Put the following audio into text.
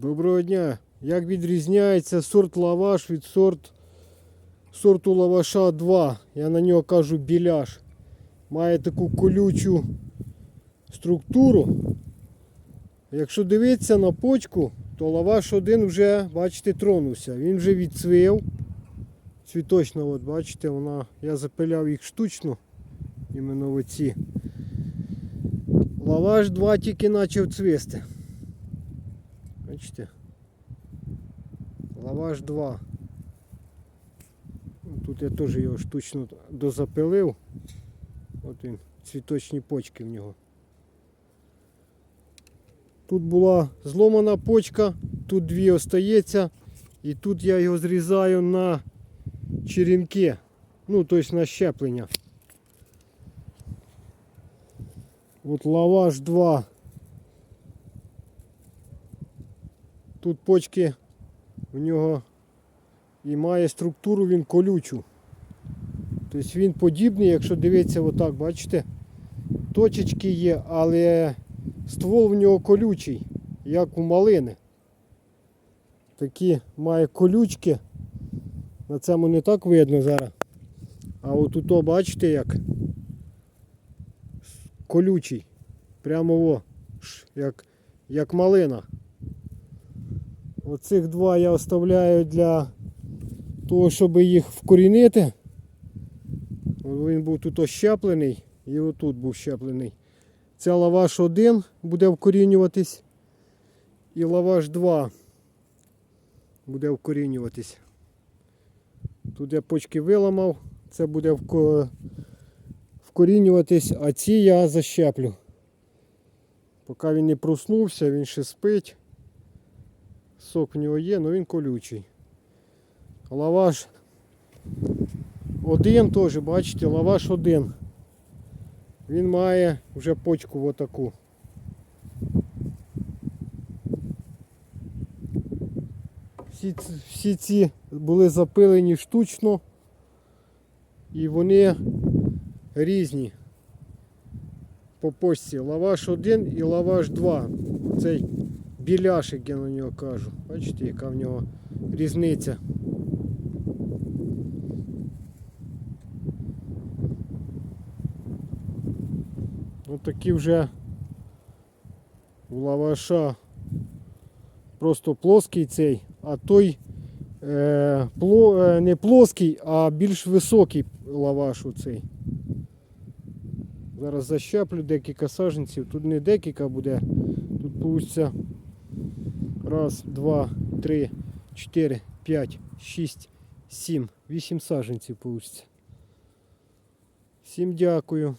Доброго дня. Як відрізняється сорт лаваш від сорт, сорту лаваша 2? Я на нього кажу біляш. Має таку колючу структуру. Якщо дивитися на почку, то лаваш 1 вже, бачите, тронувся. Він вже відцвів. Цвіточна, от бачите, вона, я запиляв їх штучно. Іменно оці. Лаваш 2 тільки почав цвісти. Бачите? Лаваш 2. Ну, Тут я теж його штучно дозапилив. От він, цвіточні почки в нього. Тут була зломана почка, тут дві остається. І тут я його зрізаю на черенки. Ну, тобто на щеплення. От лаваш 2. Тут почки в нього і має структуру він колючу. Тобто він подібний, якщо дивитися отак, бачите, точечки є, але ствол в нього колючий, як у малини. Такі має колючки. На цьому не так видно зараз. А от тут, бачите, як колючий. Прямо о, як, як малина. Оцих два я оставляю для того, щоб їх вкорінити. Він був тут ощеплений і отут був щеплений. Це лаваш 1 буде вкорінюватись. І лаваш 2 буде вкорінюватись. Тут я почки виламав, це буде вкорінюватись, а ці я защеплю. Поки він не проснувся, він ще спить. Сок в нього є, але він колючий. Лаваш один теж, бачите, лаваш один. Він має вже почку отаку. Всі, всі ці були запилені штучно і вони різні по почці. Лаваш 1 і лаваш 2. Цей біляшик, я на нього кажу. Бачите, яка в нього різниця. Ось такі вже у лаваша просто плоский цей, а той е, пло, е, не плоский, а більш високий лаваш оцей. Зараз защеплю декілька саженців. Тут не декілька буде. Тут получиться раз, два, три, чотири, п'ять, шість, сім. Вісім саженців вийде. Всім дякую.